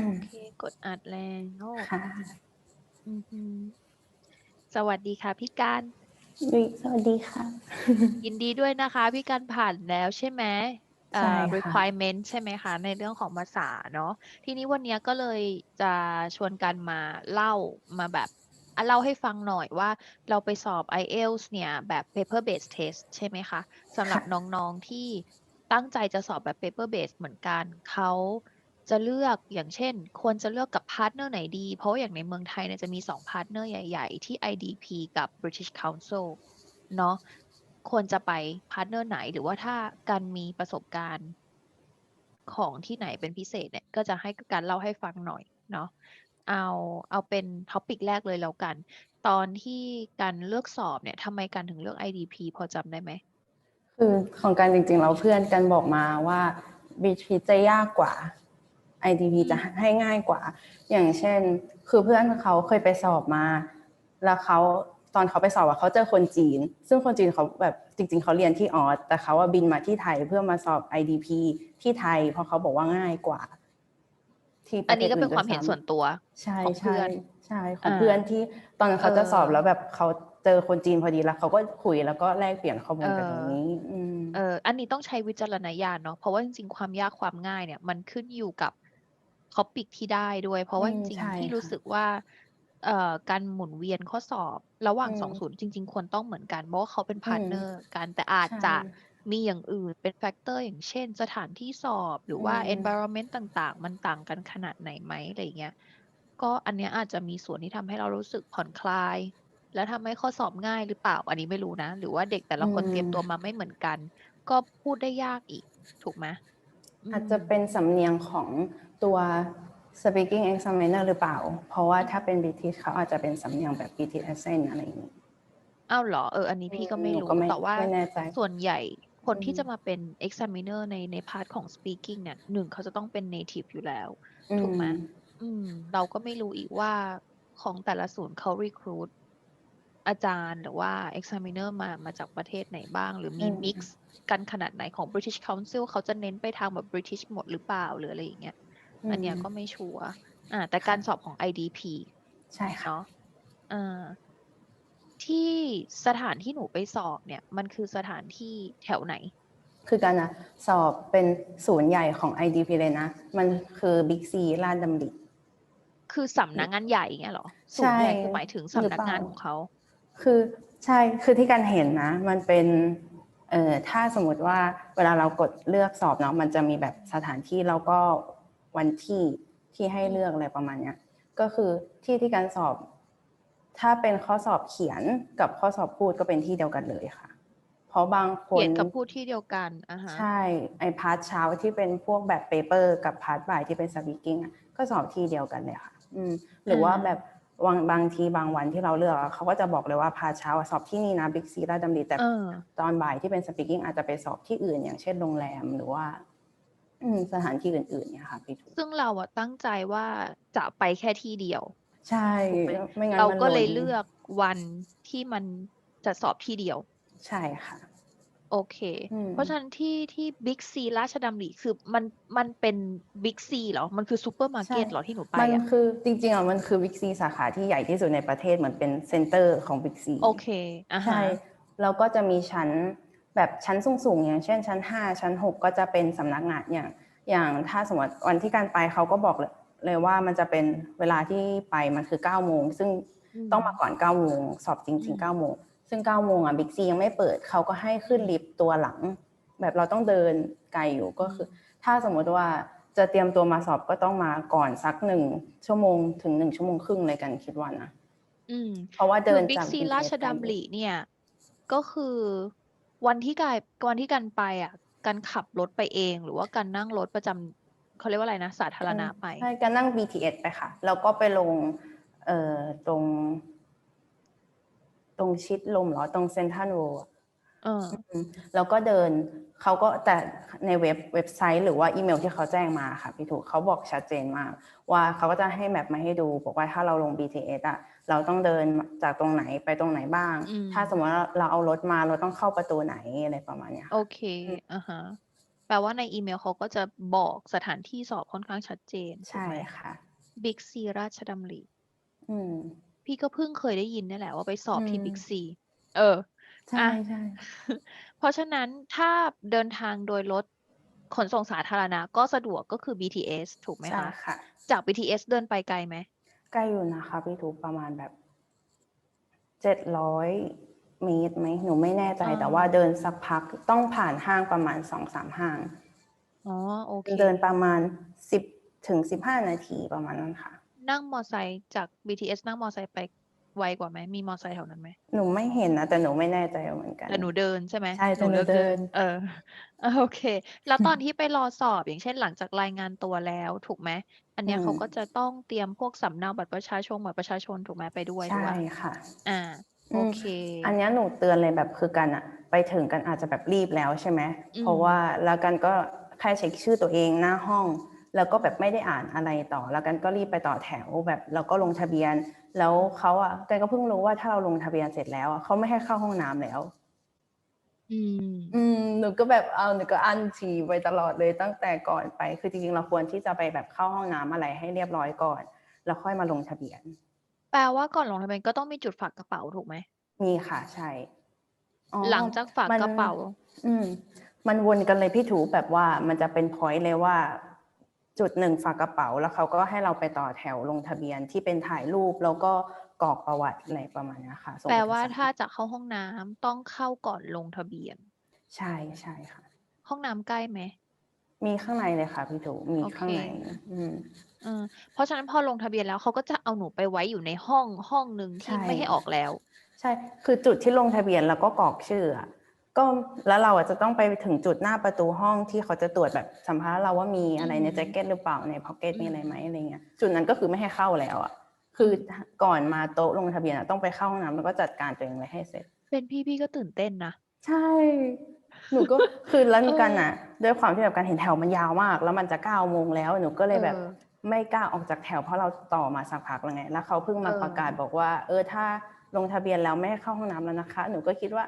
โอเคกดอัดแล้วค่ะอือฮึสวัสดีค่ะพี่การวิสวัสดีค่ะ ยินดีด้วยนะคะ พี่การผ่านแล้วใช่ไหมเอ่ใช่อ ค่ะ requirement ใช่ไหมคะ ในเรื่องของภาษาเนาะทีนี้วันนี้ก็เลยจะชวนกันมาเล่ามาแบบอะเล่าให้ฟังหน่อยว่าเราไปสอบ IELTS เนี่ยแบบ paper based test ใช่ไหมคะสำหรับน้องๆที่ตั้งใจจะสอบแบบ paper based เหมือนกันเขา จะเลือกอย่างเช่น ควรจะเลือกกับพาร์ทเนอร์ไหนดี เพราะอย่างในเมืองไทยเนี่ยจะมีสองพาร์ทเนอร์ใหญ่ ๆ ที่ IDP กับ British Council เนาะควรจะไปพาร์ทเนอร์ไหน หรือว่าถ้าการมีประสบการณ์ของที่ไหนเป็นพิเศษเนี่ยก็จะให้การเล่าให้ฟังหน่อยเนาะเอาเอาเป็นท็อปิกแรกเลยแล้วกัน ตอนที่การเลือกสอบเนี่ยทำไมการถึงเลือก IDP พอจำได้ไหมคือของการจริงๆเราเพื่อนกันบอกมาว่า BT จะยากกว่า IDP จะให้ง่ายกว่า อย่างเช่น คือเพื่อนเขาเคยไปสอบมา แล้วเขาตอนเขาไปสอบอะเขาเจอคนจีน ซึ่งคนจีนเขาแบบจริง ๆ เขาเรียนที่ออสแต่เขาว่าบินมาที่ไทยเพื่อมาสอบ IDP ที่ไทย เพราะเขาบอกว่าง่ายกว่า ที่ปอัระนเทนี้ศก็เป็นอื่ความเห็นด้วยซ้ำส่วนตัว ใช่ของเพื่ใช่อนใช่ของอ่าเพื่อนที่ตอนนั้นเขาจะสอบเออแล้วแบบเขาเจอคนจีนพอดีแล้วเขาก็คุยแล้วก็แลกเปลี่ยนข้อมูลกันเออตรงนี้อืมเอออันนี้ต้องใช้วิจารณญาณเนาะเพราะว่าจริงๆความยากความง่ายเนี่ย มันขึ้นอยู่กับ ท็อปิกที่ได้ด้วย เพราะว่าอืจมริงใช่ๆพี่ค่ะรู้สึกว่าเอ่อการหมุนเวียนข้อสอบระหว่างอืมสองศูนย์จริง ๆ ควรต้องเหมือนกัน เพราะว่าเขาเป็นอืพาร์ทมเนอร์กันแต่อาจใช่จะมีอย่างอื่นเป็นแฟกเตอร์อย่างเช่น สถานที่สอบหรืออืว่าม environment ต่างๆ มันต่างกันขนาดไหนไหมอะไรเงี้ยก็อันเนี้ยอาจจะมีส่วนที่ทำให้เรารู้สึกผ่อนคลาย และทำให้ข้อสอบง่ายหรือเปล่า อันนี้ไม่รู้นะ หรือว่าเด็กแต่ละอืคนเตรียมมตัวมาไม่เหมือนกัน ก็พูดได้ยากอีกถูกไหมอือาจมจะเป็นสำเนียงของ ตัว speaking examiner หรือเปล่า เพราะว่าถ้าเป็น British เขาอาจจะเป็นสำเนียงแบบ British accent อะไรอย่างนี้อ้าวเหรอเอออันนี้อืพี่มก็ไม่หนูรู้ก็ไม่แต่ว่าไม่แน่ใจส่วนใหญ่คนอืที่มจะมาเป็น examiner ในในพาร์ทของ speaking เนี่ยหนึ่งเขาจะต้องเป็น native อยู่แล้วอืถูกไหมมอืม เราก็ไม่รู้อีกว่าของแต่ละศูนย์เขา recruit อาจารย์หรือว่า examiner มามาจากประเทศไหนบ้าง หรืออืมีม mix กันขนาดไหนของ British Council เขาจะเน้นไปทางแบบ British หมดหรือเปล่าหรืออะไรอย่างเงี้ย อือันมเนี้ยก็ไม่ชัวร์อ่า แต่ค่ะการสอบของ IDP ใช่ค่ะเนาะเอ่อที่สถานที่หนูไปสอบเนี่ย มันคือสถานที่แถวไหน คือการนะสอบเป็นศูนย์ใหญ่ของ IDP เลยนะ มันคือ Big C ลาดดำริคือสำนักงานใหญ่เงี้ยเหรอศูนใช่ย์ใหญ่คือหมายถึงหรือสำนักเปล่างานของเขา คือใช่คือที่การเห็นนะ มันเป็นเอ่อถ้าสมมติว่าเวลาเรากดเลือกสอบเนาะมันจะมีแบบสถานที่แล้วก็ วันที่ที่ให้เลือกอะไรประมาณเนี้ยก็คือที่ที่การสอบ ถ้าเป็นข้อสอบเขียนกับข้อสอบพูดก็เป็นที่เดียวกันเลยค่ะ เพราะบางคเขีนยนกับพูดที่เดียวกันอ่าฮะใช่ไอพาร์ทเช้าที่เป็นพวกแบบเปเปอร์กับพาร์ทบ่ายที่เป็นสปีกิ้งก็สอบที่เดียวกันเลยค่ะ อืม หรือว่าอ่าแบบบางบางทีบางวันที่เราเลือกอะเขาก็จะบอกเลยว่าพาร์ทเช้าอะสอบที่นี่นะบิ๊กซีราชดำริแต่เออตอนบ่ายที่เป็นสปีกิ้งอาจจะไปสอบที่อื่นอย่างเช่นโรงแรมหรือว่า อืมสถานที่อื่นๆเนี่ยค่ะพี่ถูกซึ่งเราอะตั้งใจว่าจะไปแค่ที่เดียว ใช่ถูกไหมไม่งั้นเรามันก็เลยนเลือกวันที่มันจะสอบที่เดียว ใช่ค่ะ โอเค อืม เพราะฉะนั้นที่ที่บิ๊กซีราชดำริคือมันมันเป็นบิ๊กซีเหรอ มันคือซูเปอร์มาร์เก็ตใช่เหรอที่หนูไปมันอะ คือจริงๆอะมันคือบิ๊กซีสาขาที่ใหญ่ที่สุดในประเทศเหมือนเป็นเซ็นเตอร์ของบิ๊กซี โอเคอ่าใช่ฮะแล้วก็จะมีชั้น แบบชั้นสูงๆอย่างเช่นชั้น 5 ชั้น 6 ก็จะเป็นสำนักงานอย่างอย่างถ้าสมมติวันที่การไปเขาก็บอกเลยเลยว่ามันจะเป็นเวลาที่ไปมันคือ9โมงซึ่งอืมต้องมาก่อน9โมงสอบจอืริงมๆ9โมงซึ่ง9โมงอะบิ๊กซียังไม่เปิดเขาก็ให้ขึ้นลิฟต์ตัวหลัง แบบเราต้องเดินไกลอยู่ก็คือ ถ้าสมมติว่าจะเตรียมตัวมาสอบก็ต้องมาก่อนสักหนึ่งชั่วโมงถึงหนึ่งชั่วโมงครึ่งเลยกันคิดว่านะอืมเพราะว่าคืเดิอนบิ๊กจากซี BTS ราชไกลอยู่ดำริเนี่ย ก็คือ วันที่กายวันที่กันไปอะกันขับรถไปเอง หรือว่ากันนั่งรถประจำเขาเรียกว่าอะไรนะ สาธารณะไป ใช่การนั่ง BTS ไปค่ะ แล้วก็ไปลง เอ่อ ตรง ตรงชิดลมเหรอ ตรงเซนทรัลโวเออแล้วก็เดิน เขาก็แต่ในเว็บเว็บไซต์หรือว่าอีเมลที่เขาแจ้งมาค่ะพี่ถูกเขาบอกชัดเจนมาก ว่าเขาก็จะให้แมปมาให้ดู บอกว่าถ้าเราลง BTS อะ เราต้องเดินจากตรงไหนไปตรงไหนบ้างอืมถ้าสมมติว่าเราเอารถมาเราต้องเข้าประตูไหนอะไรประมาณเนี้ยค่ะโอเคอืมอ่าฮะแปแปลว่าในอีเมลเขาก็จะบอกสถานที่สอบค่อนข้างชัดเจนถูกใช่ไหมค่ะบิ๊กซีราชดำริอืมพี่ก็เพิ่งเคยได้ยินนี่แหละว่าไปสอบที่อืมบิ๊กซี เออ ใช่อะใช่เพราะฉะนั้นถ้าเดินทางโดยรถขนส่งสาธารณะก็สะดวกก็คือ BTS ถูกไหมใช่คะค่ะจาก BTS เดินไปไกลไหม ใกล้อยู่นะคะพี่ทูประมาณแบบเจ็ดร้อยเมตรไหมหนูไม่แน่ใจอ่าแต่ว่าเดินสักพักต้องผ่านห้างประมาณสองสามห้างอ๋อโอเคเดินประมาณสิบถึงสิบห้านาทีประมาณนั้นค่ะ นั่งมอไซค์จาก BTS นั่งมอไซค์ไปไวกว่าไหมมีมอไซค์แถวนั้นไหมหนูไม่เห็นนะแต่หนูไม่แน่ใจเหมือนกันแต่หนูเดินใช่ไหมใช่แต่หนูเลือกเดิน เอออะโอเค แล้วตอนที่ไปรอสอบอย่างเช่นหลังจากรายงานตัวแล้วถูกไหม อันเนี้ยเขาก็จะต้องเตรียมพวกสำเนาบัตรประชาชนบัตรประชาชนถูกไหมไปด้วยใช่ด้วยค่ะ อ่าอืมโอเค อันเนี้ยหนูเตือนเลยแบบคือกันอะไปถึงกันอาจจะแบบรีบแล้วใช่ไหมอืมเพราะว่าแล้วกันก็แค่เช็คชื่อตัวเองหน้าห้อง แล้วก็แบบไม่ได้อ่านอะไรต่อ แล้วกันก็รีบไปต่อแถวแบบแล้วก็ลงทะเบียน แล้วเขาอะกันก็เพิ่งรู้ว่าถ้าเราลงทะเบียนเสร็จแล้วอะเขาไม่ให้เข้าห้องน้ำแล้ว อืม อืม หนูก็แบบ เอา หนูก็อั้นฉี่ไปตลอดเลยตั้งแต่ก่อนไป คือจริง ๆ เราควรที่จะไปแบบเข้าห้องน้ำอะไรให้เรียบร้อยก่อน แล้วค่อยมาลงทะเบียน แปลว่าก่อนลงทะเบียนก็ต้องมีจุดฝากกระเป๋าถูกไหม มีค่ะ ใช่ อ๋อ หลังจากฝากมัน กระเป๋า อืม มันวนกันเลยพี่ถู แบบว่ามันจะเป็นพอยต์เลยว่า จุดหนึ่งฝากกระเป๋า แล้วเขาก็ให้เราไปต่อแถวลงทะเบียนที่เป็นถ่ายรูป แล้วก็ กรอกประวัติอะไรประมาณเนี้ยค่ะส่งแปลว่าเอกสรถ้าจะเข้าห้องน้ำต้องเข้าก่อนลงทะเบียน ใช่ใช่ค่ะ ห้องน้ำใกล้ไหมมีข้างในเลยค่ะพี่ถูมีโอเคข้างในอืมเออเพราะฉะนั้นพอลงทะเบียนแล้วเขาก็จะเอาหนูไปไว้อยู่ในห้องห้องหนึ่งที่ใช่ไม่ให้ออกแล้ว ใช่ คือจุดที่ลงทะเบียนแล้วก็กรอกชื่ออะก็แล้วเราอะจะต้องไปถึงจุดหน้าประตูห้องที่เขาจะตรวจแบบสัมภาระเราว่ามีอะไรในอืมแจ็คเก็ตหรือเปล่าในพ็อกเก็ตอืมมีอะไรไหมอะไรเงี้ยจุดนั้นก็คือไม่ให้เข้าแล้วอะ คือก่อนมาโต๊ะลงทะเบียนอะต้องไปเข้าห้องน้ำแล้วก็จัดการตัวเองไว้ให้เสร็จ เป็นพี่พี่ก็ตื่นเต้นนะ ใช่ หนูก็ คือแล้วเออกันอะด้วยความที่แบบการเห็นแถวมันยาวมาก แล้วมันจะเก้าโมงแล้วหนูก็เลยแบบเออไม่กล้าออกจากแถวเพราะเราต่อมาสักพักแล้วไง แล้วเขาเพิ่งมาเออประกาศบอกว่า เออถ้าลงทะเบียนแล้วไม่ให้เข้าห้องน้ำแล้วนะคะ หนูก็คิดว่า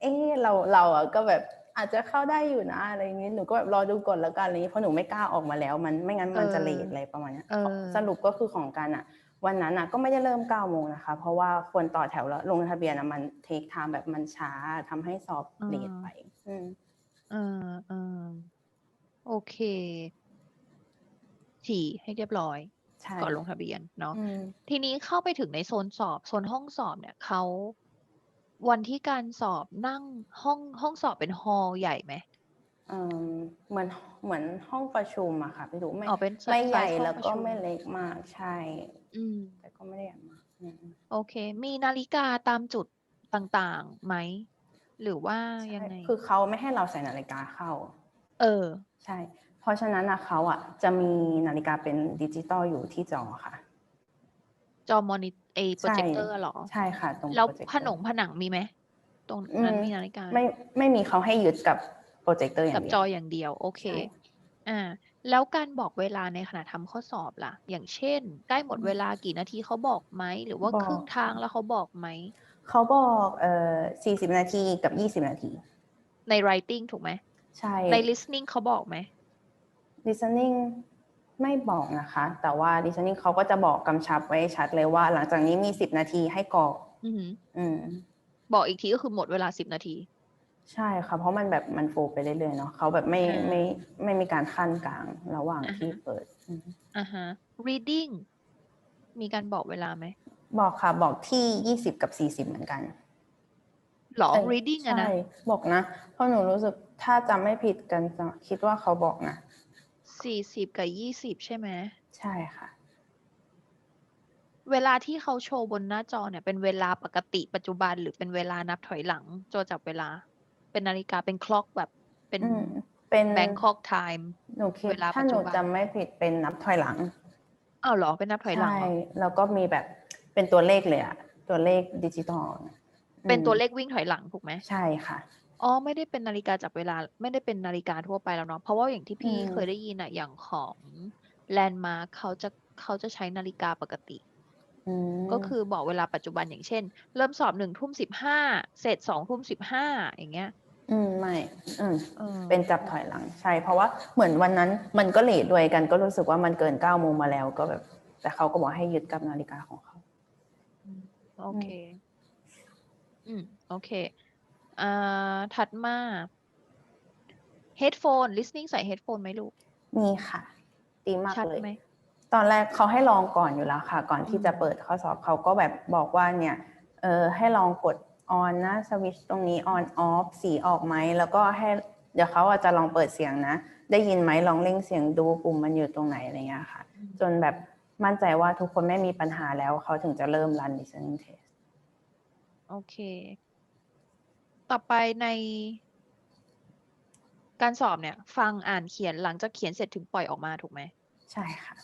เออเราเราอะก็แบบอาจจะเข้าได้อยู่นะอะไรอย่างนี้หนูก็แบบรอดูก่อนแล้วกันอะไรอย่างนี้เพราะหนูไม่กล้าออกมาแล้ว มันไม่งั้นมันจะเลทอะไรประมาณเนี้ยเออสรุปก็คือของกันอะ วันนั้นอะก็ไม่ได้เริ่มเก้าโมงนะคะ เพราะว่าควรต่อแถวแล้วลงทะเบียนอะมันเทคไทม์แบบมันช้าทำให้สอบเลทไป อืมเออเออโอเคฉี่ให้เรียบร้อยใช่ก่อนลงทะเบียนเนาะอืมทีนี้เข้าไปถึงในโซนสอบ โซนห้องสอบเนี่ยเขาวันที่การสอบนั่งห้องห้องสอบเป็นฮอลล์ใหญ่ไหมเอ่อเหมือนเหมือนห้องประชุมอะค่ะพี่ดูไม่อ๋อเป็นไม่ใหญ่ไซส์ห้องแล้วประก็ชุมไม่เล็กมากใช่ อืม แต่ก็ไม่ได้ใหญ่มากอืมโอเค มีนาฬิกาตามจุดต่างๆไหม หรือว่าใช่ยังไง คือเขาไม่ให้เราใส่นาฬิกาเข้า เออ ใช่ เพราะฉะนั้นอะเขาอะจะมีนาฬิกาเป็นดิจิตอลอยู่ที่จอค่ะ จอมอนิเอโปรเจคเตอร์หรอ ใช่ค่ะ ตรง แล้วโปรเจคเตอร์ผนงผนังมีไหม ตรงอืนั้นมมีนาฬิกา ไม่ไม่มีเขาให้ยึดกับโปรเจคเตอร์อย่ากับงเดีจยอวอย่างเดียว โอเค ใช่ อ่า แล้วการบอกเวลาในขณะทำข้อสอบล่ะ อย่างเช่น ใกล้หมดเวลากี่นาทีเขาบอกไหม หรือว่าบอกครึ่งทางแล้วเขาบอกไหม เขาบอกเอ่อสี่สิบนาทีกับยี่สิบนาที ใน writing ถูกไหม ใช่ ใน listening เขาบอกไหม listening ไม่บอกนะคะ แต่ว่า listening เขาก็จะบอกกำชับไว้ชัดเลยว่า หลังจากนี้มีสิบนาทีให้กรอก อือหืออืม บอกอีกทีก็คือหมดเวลาสิบนาที ใช่ค่ะ เพราะมันแบบมันโฟไปเรื่อยๆเนาะเขาแบบไม่อ่า ไม่ไม่มีการขั้นกลางระหว่างอ่าฮะที่เปิดอืมอ่าฮะ reading มีการบอกเวลาไหมบอกค่ะบอกที่ยี่สิบกับสี่สิบเหมือนกัน หรอ เอ้ย reading อะนะใช่บอกนะ เพราะหนูรู้สึกถ้าจำไม่ผิดกันจะคิดว่าเขาบอกนะ สี่สิบกับยี่สิบใช่ไหม ใช่ค่ะ เวลาที่เขาโชว์บนหน้าจอเนี่ยเป็นเวลาปกติปัจจุบันหรือเป็นเวลานับถอยหลังโจจับเวลา เป็นนาฬิกาเป็นคล็อกแบบเป็นอืมเป็น Bangkok time หนูคิดเวลาถ้าปัจหจุนูบันจำไม่ผิดเป็นนับถอยหลังอ้าวเหรอเป็นนับถอยหลังใช่เหรอแล้วก็มีแบบเป็นตัวเลขเลยอะตัวเลขดิจิตอลเป็นตัวอืมเลขวิ่งถอยหลังถูกไหมใช่ค่ะอ๋อไม่ได้เป็นนาฬิกาจับเวลาไม่ได้เป็นนาฬิกาทั่วไปแล้วเนาะเพราะว่าอย่างที่พี่อืมเคยได้ยินอะอย่างของแลนด์มาร์คเขาจะเขาจะใช้นาฬิกาปกติอืมก็คือบอกเวลาปัจจุบันอย่างเช่น เริ่มสอบหนึ่งทุ่มสิบห้าเสร็จสองทุ่มสิบห้าอย่างเงี้ย อืมไม่ อืมออเป็นจับถอยหลังใช่ เพราะว่าเหมือนวันนั้นมันก็เลทด้วยกัน ก็รู้สึกว่ามันเกินเก้าโมงมาแล้วก็แบบ แต่เขาก็บอกให้ยึดกับนาฬิกาของเขาอืมโอเค อืมโอเคอ่าถัดมา headphone listening ใส่ headphone ไหมลูก มีค่ะ ดีมากชัดเลยไหมตอนแรกเขาให้ลองก่อนอยู่แล้วค่ะ ก่อนที่อืมจะเปิดข้อสอบเขาก็แบบบอกว่าเนี่ย เออให้ลองกด on นะสวิตชตรงนี้ on off สีออกไหม แล้วก็ให้เดี๋ยวเขาอาจจะลองเปิดเสียงนะ ได้ยินไหมลองเร่งเสียงดูปุ่มมันอยู่ตรงไหนอะไรเงี้ยค่ะ จนแบบมั่นใจว่าทุกคนไม่มีปัญหาแล้วเขาถึงจะเริ่มรัน listening test โอเค ต่อไปใน การสอบเนี่ย ฟังอ่านเขียนหลังจากเขียนเสร็จถึงปล่อยออกมาถูกไหม ใช่ค่ะ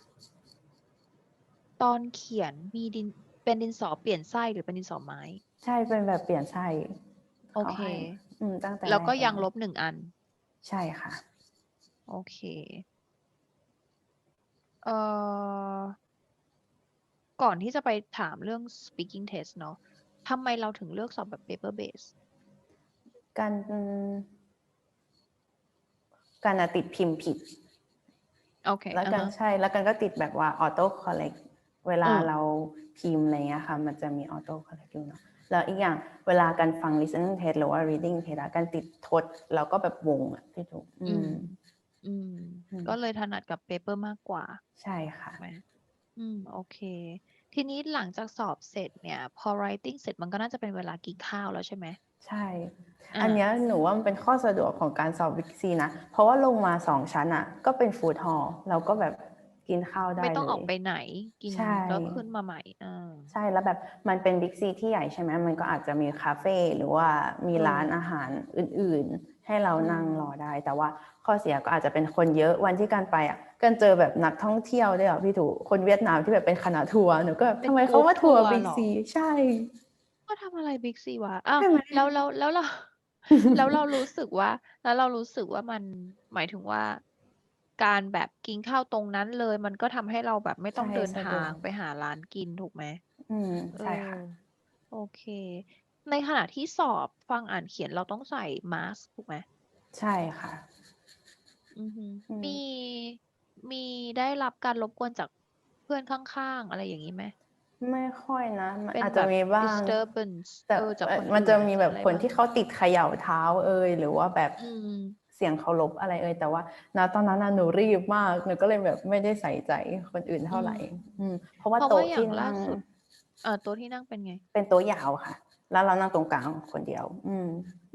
ตอนเขียนมีดินเป็นดินสอเปลี่ยนไส้หรือเป็นดินสอไม้ ใช่เป็นแบบเปลี่ยนไส้โอเคขาให้อืมตั้งแต่แล้วก็รยังลบหนึ่งอัน ใช่ค่ะ โอเค เอ่อ ก่อนที่จะไปถามเรื่อง speaking test เนาะทำไมเราถึงเลือกสอบแบบ paper base การการอะติดพิมพ์ผิด โอเคแล้วกันอ่าฮะ ใช่ แล้วกันก็ติดแบบว่า auto correct เวลาอืม เราพิมพ์อะไรเงี้ยค่ะ มันจะมี auto correct อยู่เนาะ แล้วอีกอย่างเวลาการฟัง listening test หรือว่า reading test อะการติดทดแล้วก็แบบวงอะที่ถูกอือืมมอืม อืม ก็เลยถนัดกับ paper มากกว่า ใช่ค่ะถูกไหมอืม โอเค ทีนี้หลังจากสอบเสร็จเนี่ย พอ writing เสร็จมันก็น่าจะเป็นเวลากินข้าวแล้วใช่ไหมใช่อ่าอันเนี้ยหนูว่ามันเป็นข้อสะดวกของการสอบวิกซีนะ เพราะว่าลงมาสองชั้นอะก็เป็นฟู้ดฮอลเราก็แบบ กินข้าวได้ไม่ต้องเลยออกไปไหน กินใช่ แล้วขึ้นมาใหม่อ่า ใช่แล้วแบบมันเป็นบิ๊กซีที่ใหญ่ใช่ไหมมันก็อาจจะมีคาเฟ่หรือว่ามีอืมร้านอาหารอื่นๆ ให้เราอืมนั่งรอได้ แต่ว่าข้อเสียก็อาจจะเป็นคนเยอะวันที่การไปอะกันเจอแบบนักท่องเที่ยวด้วยอะพี่ถูกคนเวียดนามที่แบบเป็นคณะทัวร์หนูก็แบบทำไมเขามาทัวร์บิ๊กซีใช่ก็ทำอะไรบิ๊กซีวะอ้าวใช่ไหม แล้วแล้วแล้วเรา แล้วเรารู้สึกว่า แล้วเรารู้สึกว่ามันหมายถึงว่า การแบบกินข้าวตรงนั้นเลย มันก็ทำให้เราแบบไม่ต้องใช่เดินสะดวกทางไปหาร้านกินถูกไหม อืมใช่ค่ะเออโอเค ในขณะที่สอบฟัง อ่าน เขียน เราต้องใส่มาสก์ถูกไหม ใช่ค่ะ อือฮึ อืมมีมีได้รับการรบกวนจากเพื่อนข้าง ๆ อะไรอย่างนี้ไหม ไม่ค่อยนะ มันเป็นอาจแบจะบ มีบ้าง disturbance แต่ เออ จากคนมันจะอื่นมีแบบอะไรคนบ้างที่เขาติดเขย่าเท้าเอ่ยหรือว่าแบบ อืมเสียงเคารพอะไรเอ่ยแต่ว่าณตอนนั้นน่ะหนูรีบมากหนูก็เลยแบบไม่ได้ใส่ใจคนอื่นเท่าไหร่ อืมเพราะว่าเพราะโต๊ะว่าอย่าที่งล่านั่งสุดเออโต๊ะที่นั่งเป็นไง เป็นโต๊ะยาวค่ะ แล้วเรานั่งตรงกลางคนเดียว อืม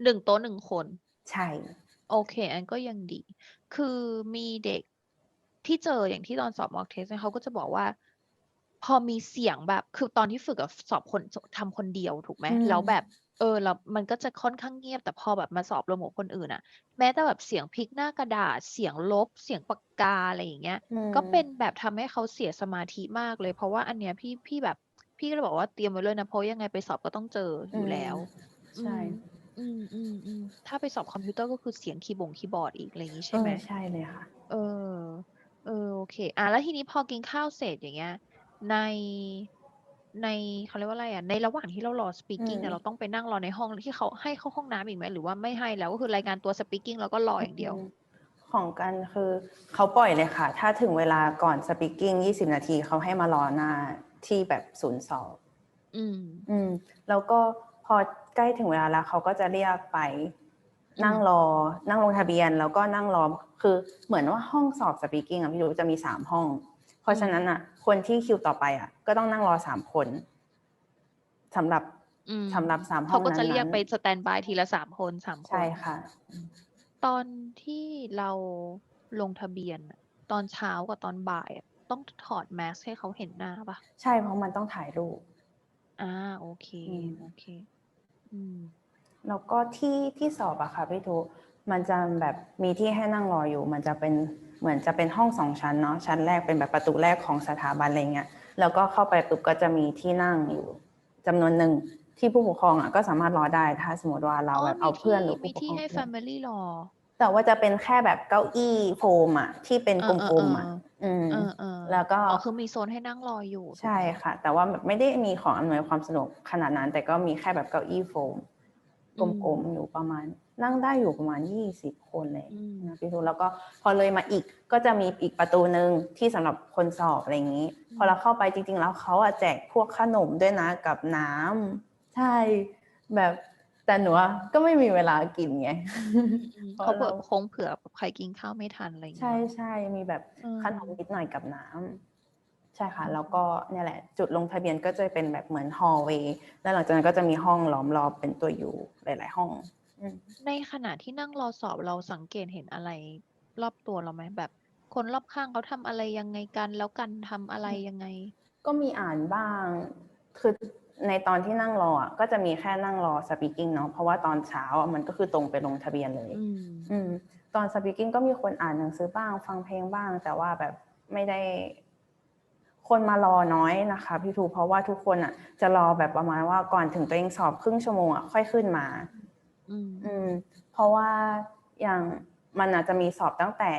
หนึ่งโต๊ะหนึ่งคน ใช่ โอเค อันก็ยังดี คือมีเด็กที่เจออย่างที่ตอนสอบ mock test เนี่ยเขาก็จะบอกว่า พอมีเสียงแบบ คือตอนที่ฝึกกับสอบคนทำคนเดียวถูกไหมอืมแล้วแบบ เออแล้วมันก็จะค่อนข้างเงียบ แต่พอแบบมาสอบรวมกับคนอื่นอะแม้แต่แบบเสียงพลิกหน้ากระดาษ เสียงลบ เสียงปากกาอะไรอย่างเงี้ย อืมก็เป็นแบบทำให้เขาเสียสมาธิมากเลย เพราะว่าอันเนี้ยพี่พี่แบบ พี่ก็เลยบอกว่าเตรียมไว้เลยนะ เพราะยังไงไปสอบก็ต้องเจออยู่แล้วใช่อืมอืมอืมถ้าไปสอบคอมพิวเตอร์ก็คือเสียงคีย์บงคีย์บอร์ดอีกอะไรอย่างนี้เอใช่ไหม อ ใช่เลยค่ะ เออ เออ โอเค อะ แล้วทีนี้พอกินข้าวเสร็จอย่างเงี้ย ในในเขาเรียกว่าอะไรอะในระหว่างที่เรารอ speaking เนี่ยอืมเราต้องไปนั่งรอในห้องที่เขาให้เข้าห้องน้ำอีกไหมหรือว่าไม่ให้แล้วก็คือรายงานตัว speaking แล้วก็รออย่างเดียว ของกันคือเขาปล่อยเลยค่ะ ถ้าถึงเวลาก่อน speaking 20นาทีเขาให้มารอหน้าที่แบบศูนย์สอบอืม อืม แล้วก็พอใกล้ถึงเวลาแล้วเขาก็จะเรียกไปอืมนั่งรอ นั่งลงทะเบียน แล้วก็นั่งรอ คือเหมือนว่าห้องสอบ speaking อะพี่รู้จะมีสามห้อง เพราะฉะนั้นอะ คนที่คิวต่อไปอะ ก็ต้องนั่งรอสามคนสำหรับอืมสำหรับสามห้เขาองก็จะนั้นๆเรียกไปสแตนบายทีละสามคนสามคนใช่ค่ะ ตอนที่เราลงทะเบียนอะตอนเช้ากับตอนบ่ายอะต้องถอดแมสให้เขาเห็นหน้าปะใช่เพราะมันต้องถ่ายรูปอ่าโอเคอืมโอเค อืมแล้วก็ที่ที่สอบอะค่ะพี่ทูมันจะแบบมีที่ให้นั่งรออยู่ มันจะเป็น เหมือนจะเป็นห้องสองชั้นเนาะชั้นแรกเป็นแบบประตูแรกของสถาบันอะไรเงี้ยแล้วก็เข้าไปปุ๊บก็จะมีที่นั่งอยู่จำนวนหนึ่งที่ผู้ปกครองอะก็สามารถรอได้ถ้าสมมติว่าเราแบบเอาเพื่อนหรือมีผู้ปกที่ครองให้ไป Family รอแต่ว่าจะเป็นแค่แบบเก้าอี้โฟมอะที่เป็นเอกอเออลมๆอะเอออืมเออเออแล้วก็อ๋อคือมีโซนให้นั่งรออยู่ถูกใช่ไหมค่ะ แต่ว่าแบบไม่ได้มีของอำนวยความสะดวกขนาดนั้น แต่ก็มีแค่แบบเก้าอี้โฟมกลมๆอยู่ประมาณ นั่งได้อยู่ประมาณยี่สิบคนเลยอืมนะพี่ทูแล้วก็พอเลยมาอีกก็จะมีอีกประตูหนึ่งที่สำหรับคนสอบอะไรอย่างนี้ พอเราเข้าไปจริง ๆ แล้วเขาอะแจกพวกขนมด้วยนะกับน้ำใช่แบบแต่หนูอะก็ไม่มีเวลากินไงเพราะเขาเผื่อเราคงเผื่อใครกินข้าวไม่ทันอะไรอย่างเงี้ใช่ยใช่มีแบบอืมขนมนิดหน่อยกับน้ำใช่ค่ะ แล้วก็เนี่ยแหละ จุดลงทะเบียนก็จะเป็นแบบเหมือนฮอลเวย์แล้วหลังจากนั้นก็จะมีห้องล้อมรอบเป็นตัวอยู่หลาย ๆ ห้อง อืมในขณะที่นั่งรอสอบเราสังเกตเห็นอะไรรอบตัวเราไหมแบบ คนรอบข้างเขาทำอะไรยังไงกัน แล้วกันทำอะไรยังไง ก็มีอ่านบ้าง คือในตอนที่นั่งรออะก็จะมีแค่นั่งรอสปีกิ้งเนาะ เพราะว่าตอนเช้าอะมันก็คือตรงไปลงทะเบียนเลย อืม อืม ตอนสปีกิ้งก็มีคนอ่านหนังสือบ้าง ฟังเพลงบ้าง แต่ว่าแบบไม่ได้ คนมารอน้อยนะคะพี่ทูเพราะว่าทุกคนอะ จะรอแบบประมาณว่าก่อนถึงตัวเองสอบครึ่งชั่วโมงอะค่อยขึ้นมา อืม อืม เพราะว่าอย่างมันอาจจะมีสอบตั้งแต่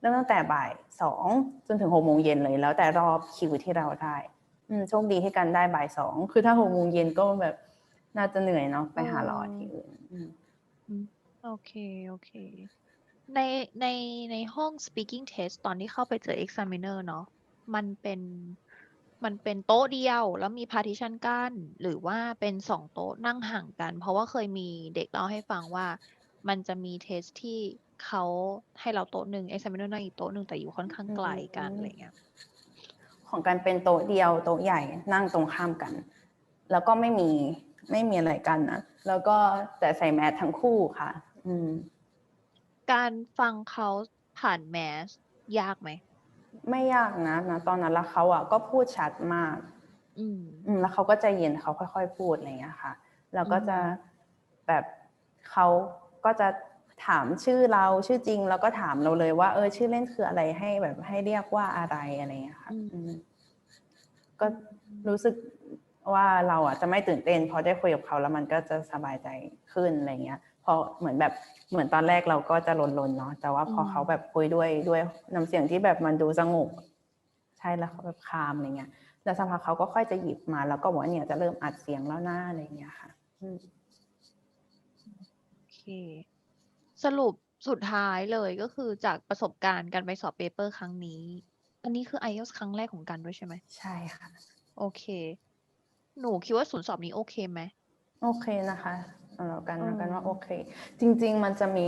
เริ่มตั้งแต่บ่ายสองจนถึงหกโมงเย็นเลยแล้วแต่รอบคิวที่เราได้ อืมโชคดีที่กันได้บ่ายสองคือถ้าหกโมงเย็นก็แบบน่าจะเหนื่อยเนาะไปหารอที่อื่นอืมโอเค โอเค ในในในห้อง speaking test ตอนที่เข้าไปเจอ examiner เนาะมันเป็น มันเป็นโต๊ะเดียวแล้วมี partition กั้นหรือว่าเป็นสองโต๊ะนั่งห่างกัน เพราะว่าเคยมีเด็กเล่าให้ฟังว่า มันจะมีเทสที่เขาให้เราโต๊ะหนึ่ง examiner นั่งอีกโต๊ะหนึ่งแต่อยู่ค่อนข้างไกลกันอะไรเงี้ยของการเป็นโต๊ะเดียวโต๊ะใหญ่นั่งตรงข้ามกัน แล้วก็ไม่มีไม่มีอะไรกันนะแล้วก็แต่ใส่แมสทั้งคู่ค่ะ อืม การฟังเขาผ่านแมสยากไหม ไม่ยากนะนะตอนนั้นแล้วเขาอะก็พูดชัดมาก อืมอืมแล้วเขาก็ใจเย็นเขาค่อยๆพูดอะไรอย่างเงี้ยค่ะ แล้วก็จะแบบเขาก็จะถามชื่อเราชื่อจริง แล้วก็ถามเราเลยว่า เออ ชื่อเล่นคืออะไรให้แบบให้เรียกว่าอะไรอะไรอย่างเงี้ยค่ะอืม อืมก็รู้สึกว่าเราอะจะไม่ตื่นเต้นพอได้คุยกับเขาแล้วมันก็จะสบายใจขึ้นอะไรเงี้ย พอเหมือนแบบเหมือนตอนแรกเราก็จะลนๆเนาะแต่ว่าพอเขาแบบคุยด้วยด้วยน้ำเสียงที่แบบมันดูสงบใช่แล้วเขาแบบคามอะไรเงี้ยแล้วสักพักเขาก็ค่อยจะหยิบมา แล้วก็บอกว่าเนี่ยจะเริ่มอัดเสียงแล้วหน้าอะไรอย่างเงี้ยค่ะอืมโอเค สรุปสุดท้ายเลยก็คือจากประสบการณ์การไปสอบเปเปอร์ครั้งนี้ อันนี้คือ IELTS ครั้งแรกของกันด้วยใช่ไหมใช่ค่ะ โอเค หนูคิดว่าศูนย์สอบนี้โอเคไหมโอเคนะคะ สำหรับกันอืมนะกันว่าโอเค จริง ๆ มันจะมี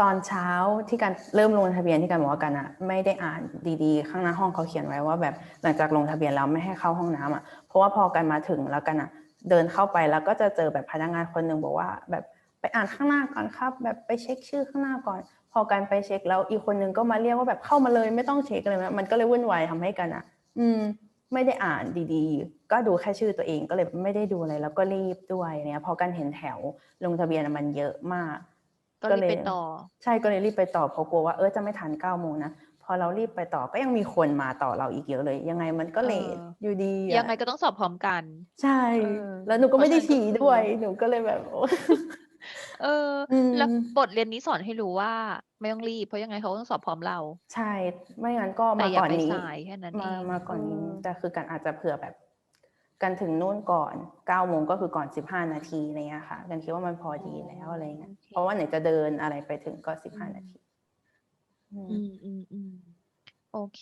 ตอนเช้าที่การเริ่มลงทะเบียนที่การบอกว่ากันอะไม่ได้อ่านดีๆ ข้างหน้าห้องเขาเขียนไว้ว่าแบบหลังจากลงทะเบียนแล้วไม่ให้เข้าห้องน้ำอะเพราะว่าพอกันมาถึงแล้วกันอะเดินเข้าไปแล้วก็จะเจอแบบพนักงานคนหนึ่งบอกว่า แบบไปอ่านข้างหน้าก่อนครับ แบบไปเช็คชื่อข้างหน้าก่อน พอกันไปเช็คแล้วอีกคนนึงก็มาเรียกว่าแบบเข้ามาเลยไม่ต้องเช็คเลยนะมันก็เลยวุ่นวายทำให้กันอะอืม ไม่ได้อ่านดีๆ ก็ดูแค่ชื่อตัวเองก็เลยไม่ได้ดูอะไรแล้วก็รีบด้วยเนี่ยพอกันเห็นแถวลงทะเบียนอะมันเยอะมาก ก็รีบไปต่อ ใช่ก็เลยรีบไปต่อเพราะกลัวว่าเออจะไม่ทันเก้าโมงนะพอเรารีบไปต่อก็ยังมีคนมาต่อเราอีกเยอะเลย ยังไงมันก็เลทเอออยู่ดีอะยังไงก็ต้องสอบพร้อมกัน ใช่เออแล้วหนูก็ไม่ได้เพราะฉะนั้นก็ฉี่คือด้วยหนูก็เลยแบบโอ๊ย เอออมแล้วบทเรียนนี้สอนให้รู้ว่า ไม่ต้องรีบ เพราะยังไงเขาก็ต้องสอบพร้อมเรา ใช่ ไม่งั้นก็แต่มาอย่าก่อนไปนี้ สายแค่นั้นมาเองมาก่อนนี้เออแต่คือกันอาจจะเผื่อแบบ กันถึงนู่นก่อนเก้าโมงก็คือก่อนสิบห้านาทีอะไรเงี้ยค่ะ กันคิดว่ามันพอดีแล้วอะไรเงี้ย โอเคเพราะว่าไหนจะเดินอะไรไปถึงก็สิบห้าอืมนาที อืมอืมอืมอืมโอเค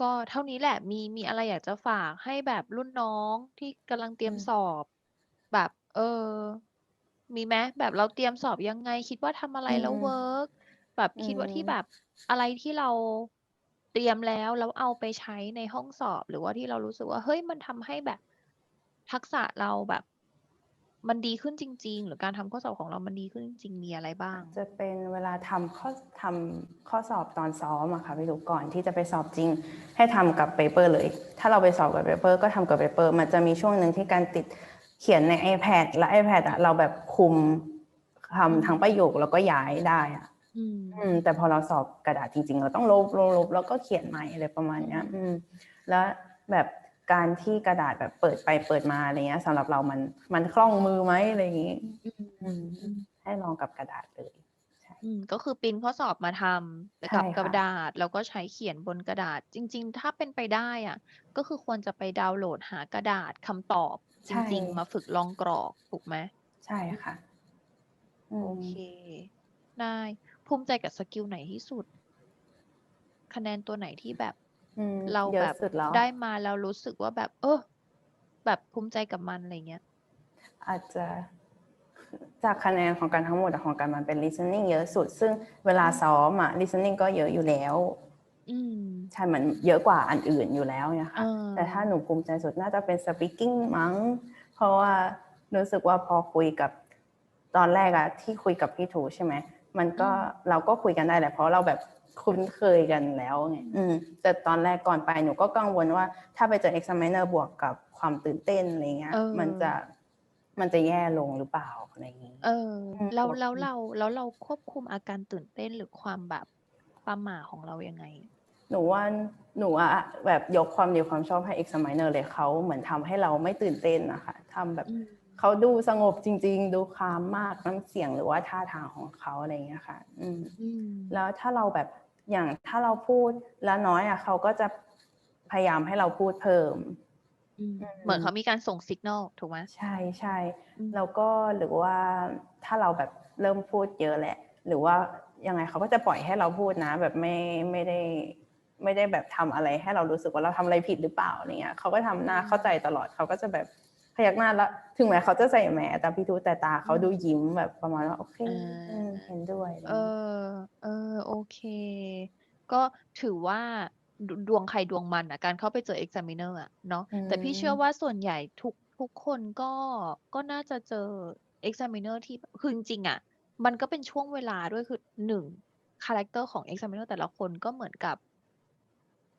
ก็เท่านี้แหละ มีมีอะไรอยากจะฝากให้แบบรุ่นน้องที่กำลังเตรียมอืมสอบ แบบ เออ มีไหมแบบเราเตรียมสอบยังไง คิดว่าทำอะไรแล้วอืมเวิร์กแบบคิดว่าอืมที่แบบอะไรที่เราเตรียมแล้วแล้วเอาไปใช้ในห้องสอบ หรือว่าที่เรารู้สึกว่า เฮ้ย มันทำให้แบบทักษะเราแบบ มันดีขึ้นจริง ๆ หรือการทำข้อสอบของเรามันดีขึ้นจริง ๆ มีอะไรบ้าง จะเป็นเวลาทำข้อทำข้อสอบตอนซ้อมอะค่ะพี่ลูกก่อนที่จะไปสอบจริง ให้ทำกับเปเปอร์เลย ถ้าเราไปสอบกับเปเปอร์ก็ทำกับเปเปอร์มันจะมีช่วงหนึ่งที่การติด เขียนใน iPad และ iPad อะเราแบบคุมอืมทำทั้งประโยคแล้วก็ย้ายได้อะอืมอืมแต่พอเราสอบกระดาษจริง ๆ เราต้องลบลบลบแล้วก็เขียนใหม่อะไรประมาณเนี้ย อืม แล้วแบบการที่กระดาษแบบเปิดไปเปิดมาอะไรเงี้ยสำหรับเรามันมันคล่องมือไหมอะไรอย่างงี้อืมอืมอืมให้ลองกับกระดาษเลย อืม ก็คือปริ้นข้อสอบมาทำใช่กับค่ะกระดาษ แล้วก็ใช้เขียนบนกระดาษ จริง ๆ ถ้าเป็นไปได้อะก็คือควรจะไปดาวน์โหลดหากระดาษคำตอบจใช่ ริง ๆ มาฝึกลองกรอก ถูกไหม ใช่ค่ะ อืมโอเค ได้ ภูมิใจกับสกิลไหนที่สุด คะแนนตัวไหนที่แบบ อืม เราเยแบอะบสุดแล้ว ได้มาแล้วรู้สึกว่าแบบ เออแบบภูมิใจกับมันอะไรเงี้ย อาจจะ จากคะแนนของการทั้งหมดอะของการมันเป็น listening เยอะสุด ซึ่งเวลาซ้อมอะ listening ก็เยอะอยู่แล้วอืมใช่เหมือนเยอะกว่าอันอื่นอยู่แล้วเนี่ยเอค่ะอแต่ถ้าหนูภูมิใจสุดน่าจะเป็น speaking มั้ง เพราะว่ารู้สึกว่าพอคุยกับตอนแรกอะที่คุยกับพี่ถูใช่ไหมมันก็เราก็คุยกันได้แหละเพราะเราแบบคุ้นเคยกันแล้วไงอืมแต่ตอนแรกก่อนไปหนูก็กังวลว่า ถ้าไปเจอ examiner บวกกับความตื่นเต้นอะไรเงี้ยเออมันจะ มันจะแย่ลงหรือเปล่าอะไรอย่างงี้เอออืมแล้วบอกแล้วเราแล้วเราควบคุมอาการตื่นเต้นหรือความแบบประหม่าของเรายังไง หนูว่าหนูอะแบบยกความดีความชอบให้ examiner เลยเขาเหมือนทำให้เราไม่ตื่นเต้นนะคะทำแบบอืมเขาดูสงบจริง ๆ ดูคามมากน้ำเสียงหรือว่าท่าทางของเขาอะไรอย่างเงี้ยค่ะ อืมอืมแล้วถ้าเราแบบอย่างถ้าเราพูดแล้วน้อยอะเขาก็จะพยายามให้เราพูดเพิ่ม อืมอืม เหมือนเขามีการส่งสัญญาณถูกไหมใช่ใช่อืมแล้วก็หรือว่าถ้าเราแบบเริ่มพูดเยอะแหละ หรือว่ายังไงเขาก็จะปล่อยให้เราพูดนะ แบบไม่ไม่ได้ ไม่ได้แบบทำอะไรให้เรารู้สึกว่าเราทำอะไรผิดหรือเปล่าอะไรเงี้ยเขาก็ทำหน้าเข้าใจตลอดเขาก็จะแบบพยักหน้าแล้ว ถึงแม้เขาจะใส่แมสแต่พี่ทูแต่ตาเขาดูยิ้มแบบประมาณว่าโอเคอืมเห็นด้วยอะไรเอเงี้ย อ เออ โอเค ก็ถือว่า ดดวงใครดวงมันอะ การเข้าไปเจอ examiner อะเนาะแต่พี่เชื่อว่าส่วนใหญ่ทุกทุกคนก็ก็น่าจะเจอ examiner ที่คือจริงๆอะ มันก็เป็นช่วงเวลาด้วยคือหนึ่งคาแรคเตอร์ของ examiner แต่ละคนก็เหมือนกับ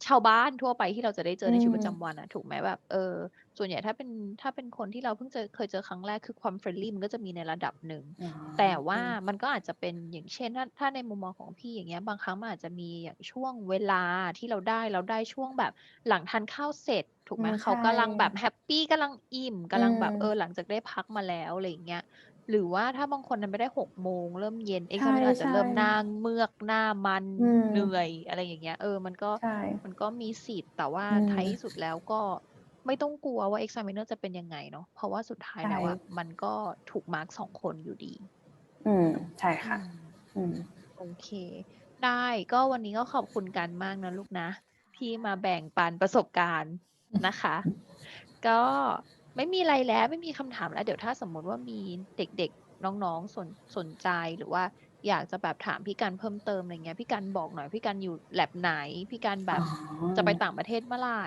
ชาวบ้านทั่วไปที่เราจะได้เจอในชีวิตประจำวันอะถูกไหมแบบเออส่วนใหญ่ถ้าเป็นถ้าเป็นคนที่เราเพิ่งเจอเคยเจอครั้งแรกคือความเฟรนลี่มันก็จะมีในระดับหนึ่งอ๋อแต่ว่ามันก็อาจจะเป็นอย่างเช่นถ้าถ้าในมุมมองของพี่อย่างเงี้ยบางครั้งมันอาจจะมีอย่างช่วงเวลาที่เราได้เราได้ช่วงแบบหลังทานข้าวเสร็จ ถูกไหมอืมเขากำลังใช่แบบแฮปปี้กำลังอิ่มกำลังแบบอืมเออหลังจากได้พักมาแล้วอะไรอย่างเงี้ย หรือว่าถ้าบางคนนั้นไม่ได้หกโมงเริ่มเย็นเอ็กใช่ซ์อาจจะเริ่มใช่หน้าเมือกหน้ามันอืมเหนื่อยอะไรอย่างเงี้ย เออมันก็ใช่ มันก็มีสิทธิ์แต่ว่าอืมท้ายที่สุดแล้วก็ไม่ต้องกลัวว่า examiner จะเป็นยังไงเนาะเพราะว่าสุดท้ายแล้วอะใช่มันก็ถูกมาร์กสองคนอยู่ดี อืม ใช่ค่ะอืมอืม โอเค ได้ก็วันนี้ก็ขอบคุณกันมากนะลูกนะ ที่มาแบ่งปันประสบการณ์นะคะ ก็ ไม่มีอะไรแล้วไม่มีคำถามแล้ว เดี๋ยวถ้าสมมุติว่ามีเด็กๆน้องๆสนสนใจหรือว่าอยากจะแบบถามพี่กันเพิ่มเติมอะไรเงี้ยพี่กันบอกหน่อยพี่กันอยู่แลบไหนพี่กันแบบอ๋อจะไปต่างประเทศเมื่อไหร่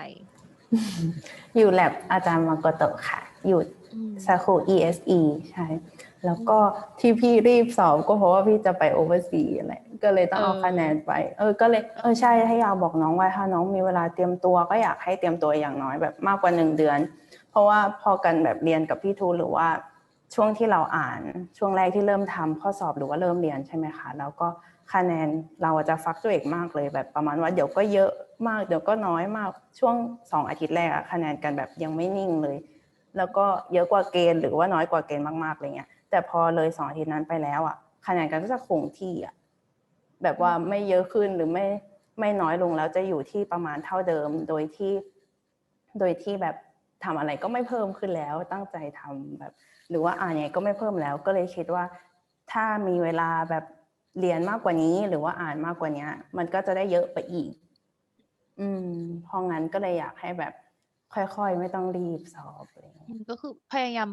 อยู่แลบอาจารย์มาโกโตะค่ะ อยู่อืมสาขา ESE ใช่ แล้วก็ที่พี่รีบสอบก็เพราะว่าพี่จะไปโอเวอร์ซีอะไรก็เลยต้องเอาเออคะแนนไป เออก็เลยเออใช่ให้ยาวบอกน้องว่าถ้าน้องมีเวลาเตรียมตัวก็อยากให้เตรียมตัวอย่างน้อยแบบมากกว่าหนึ่งเดือน เพราะว่าพอกันแบบเรียนกับพี่ทูหรือว่าช่วงที่เราอ่านช่วงแรกที่เริ่มทำข้อสอบหรือว่าเริ่มเรียนใช่ไหมคะแล้วก็คะแนนเราจะฟักตัวเอกมากเลย แบบประมาณว่าเดี๋ยวก็เยอะมากเดี๋ยวก็น้อยมากช่วงสองอาทิตย์แรกอะคะแนนกันแบบยังไม่นิ่งเลย แล้วก็เยอะกว่าเกณฑ์หรือว่าน้อยกว่าเกณฑ์มากๆอะไรเงี้ยแต่พอเลยสองอาทิตย์นั้นไปแล้วอะคะแนนกันก็จะคงที่อะแบบว่าไม่เยอะขึ้นหรือไม่ไม่น้อยลงแล้วจะอยู่ที่ประมาณเท่าเดิมโดยที่ โดยที่แบบ ทำอะไรก็ไม่เพิ่มขึ้นแล้ว ตั้งใจทำแบบ หรือว่าอ่านยังไงก็ไม่เพิ่มแล้ว ก็เลยคิดว่า ถ้ามีเวลาแบบเรียนมากกว่านี้ หรือว่าอ่านมากกว่านี้มันก็จะได้เยอะไปอีก อืมเพราะงั้นก็เลยอยากให้แบบ ค่อยๆ ไม่ต้องรีบสอบอะไรอย่างเงี้ยอืมก็คือพยายาม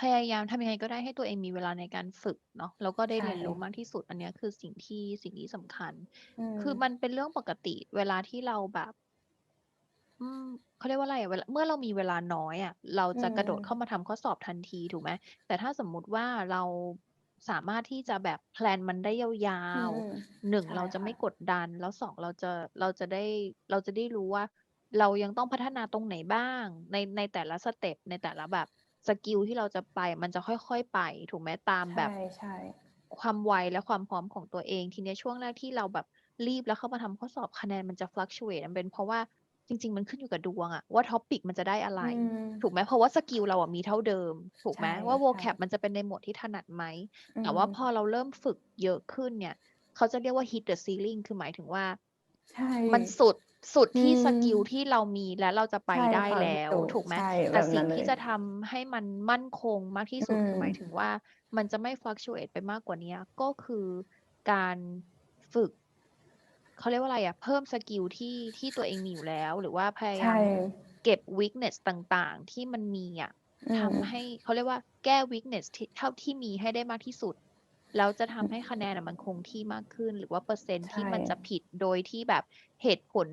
พยายามทำยังไงก็ได้ให้ตัวเองมีเวลาในการฝึกเนาะแล้วก็ได้ใช่เรียนรู้มากที่สุด อันเนี้ยคือสิ่งที่สิ่งที่สำคัญมคือมันเป็นเรื่องปกติ เวลาที่เราแบบ อืม เขาเรียกว่าอะไรอะเวลา เมื่อเรามีเวลาน้อยอะเราจะกระโดดอืมเข้ามาทำข้อสอบทันทีถูกไหม แต่ถ้าสมมุติว่าเราสามารถที่จะแบบ แพลน มันได้ยาวอืมๆหนึ่งใช่เราจะค่ะไม่กดดัน แล้วสองเราจะ เราจะได้ เราจะได้รู้ว่า เรายังต้องพัฒนาตรงไหนบ้าง ใน ในแต่ละสเต็ป ในแต่ละแบบสกิลที่เราจะไป มันจะค่อย ๆ ไปถูกไหม ตามแบบใช่ใช่ความไว และความพร้อมของตัวเอง ทีเนี้ยช่วงแรกที่เราแบบรีบ แล้วเข้ามาทำข้อสอบ คะแนนมันจะ fluctuate มันเป็นเพราะว่า จริง ๆ มันขึ้นอยู่กับดวงอะว่าท็อปิกมันจะได้อะไร อืม ถูกไหมเพราะว่าสกิลเราอะมีเท่าเดิม ถูกไหมใช่ว่าใช่ vocab มันจะเป็นในหมวดที่ถนัดไหมแต่ว่าอืมพอเราเริ่มฝึกเยอะขึ้นเนี่ย เขาจะเรียกว่า hit the ceiling คือหมายถึงว่า ใช่ มันสุดสุดที่อืมสกิลที่เรามีและเราจะไปใช่ได้ค่ะแล้วถูกถูกไหมใช่แต่แบบสิ่นั้งนเลที่ย จะทำให้มันมั่นคงมากที่สุดอืมหมายถึงว่า มันจะไม่ fluctuate ไปมากกว่านี้ก็คือการฝึก เขาเรียกว่าอะไรอะเพิ่มสกิลที่ที่ตัวเองมีอยู่แล้ว หรือว่าพยายาใช่ มเก็บ weakness ต่างๆ ที่มันมีอะอืม ทำให้เขาเรียกว่าแก้ weakness ที่เท่าที่มีให้ได้มากที่สุด แล้วจะทำให้คะแนนอะมันคงที่มากขึ้น หรือว่าเปอร์เซ็นต์ที่ใช่มันจะผิดโดยที่แบบเหตุผล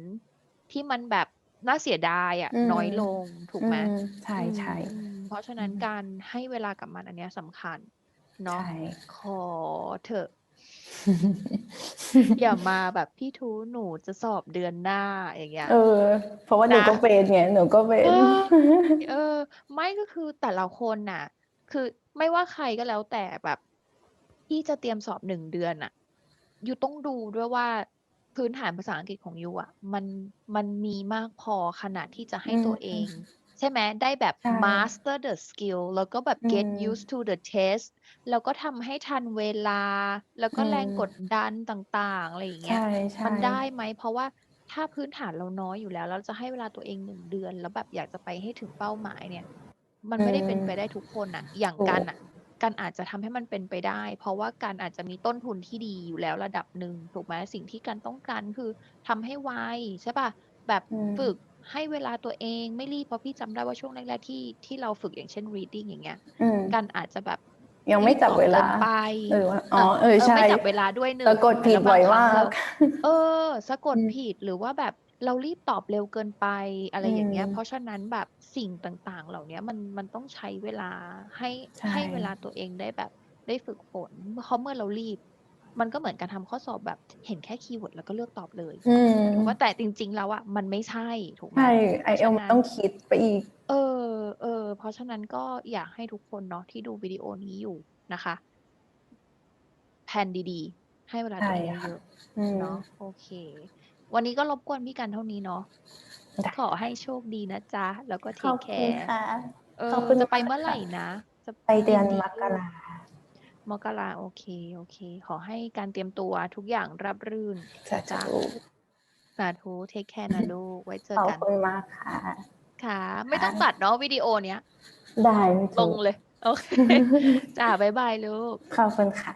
ที่มันแบบน่าเสียดายอะอืมน้อยลงถูกไหมอืมใช่ใช่อืมเพราะฉะนั้นอืมการให้เวลากับมันอันเนี้ยสำคัญ เนาะใช่ ขอเถอะ อย่ามาแบบพี่ทูหนูจะสอบเดือนหน้าอย่างเงี้ย เออ เพราะว่าหนูนะ ก็เป็นไงหนูก็เป็นเออเออ ไม่ก็คือแต่ละคนน่ะ คือไม่ว่าใครก็แล้วแต่แบบที่จะเตรียมสอบหนึ่งเดือนน่ะยูต้องดูด้วยว่าพื้นฐานภาษาอังกฤษของยูอะ มันมันมีมากพอขนาดที่จะให้อืมตัวเองใช่ไหมได้แบบใช่ master the skill แล้วก็แบบ get อืม used to the test แล้วก็ทำให้ทันเวลา แล้วก็อืมแรงกดดันต่าง ๆ อะไรอย่างเงี้ยใช่ใช่มันได้ไหม เพราะว่าถ้าพื้นฐานเราน้อยอยู่แล้วแล้วจะให้เวลาตัวเองหนึ่งเดือน แล้วแบบอยากจะไปให้ถึงเป้าหมายเนี่ย มันไม่ได้เป็นไปได้ทุกคนอะอย่างถูกกันอะกันอาจจะทำให้มันเป็นไปได้ เพราะว่ากันอาจจะมีต้นทุนที่ดีอยู่แล้วระดับหนึ่งถูกไหมสิ่งที่กันต้องการคือทำให้ไวใช่ป่ะแบบอืมฝึก ให้เวลาตัวเองไม่รีบเพราะพี่จำได้ว่าช่วงแรกๆที่ที่เราฝึกอย่างเช่น reading อย่างเงี้ยอืมกันอาจจะแบบยังไม่จับเวลารีบตอบกินไปหรือว่าอ๋อเออใช่ไม่จับเวลาด้วยหนึ่งสะกดผิดแล้วบางบ่อยครั้งมากเราเออ สะกดอืมผิดหรือว่าแบบเรารีบตอบเร็วเกินไปอะไรอย่างเงี้ยอืมเพราะฉะนั้นแบบสิ่งต่างๆ เหล่านี้มันมันต้องใช้เวลาให้ใช่ให้เวลาตัวเองได้แบบได้ฝึกฝนเพราะเมื่อเรารีบ มันก็เหมือนการทำข้อสอบแบบเห็นแค่คีย์เวิร์ดแล้วก็เลือกตอบเลยอืมถูกว่าแต่จริง ๆ แล้วอะมันไม่ใช่ถูกไหมใช่ไอเพราะเอลฉะมันนั้นต้องคิดไปอีก เออเออเพราะฉะนั้นก็อยากให้ทุกคนเนาะที่ดูวิดีโอนี้อยู่นะคะแผนดีๆ ให้เวลาตัวเองใช่ค่ะเยอะอืมๆเนาะโอเค วันนี้ก็รบกวนพี่กันเท่านี้เนาะได้ขอให้โชคดีนะจ๊ะ แล้วก็เทขอคบแคคุณร์ค่ะเออขอบคุณจะไปมากเมื่อไหร่ค่ะนะ จะไปเดือนยินดีมกด้วยรา มกราโอเค โอเค ขอให้การเตรียมตัวทุกอย่างราบรื่นสาจ้ะธุสาธุเทคแคร์นะลูก ไว้เจอขอบกันคุณมากค่ะ ค่ะ ไม่ต้องตัดเนาะวิดีโอเนี้ย ได้ไม่ลถูงกเลย โอเค จ้าบ๊ายบายลูก ขอบคุณค่ะ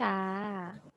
ค่ะ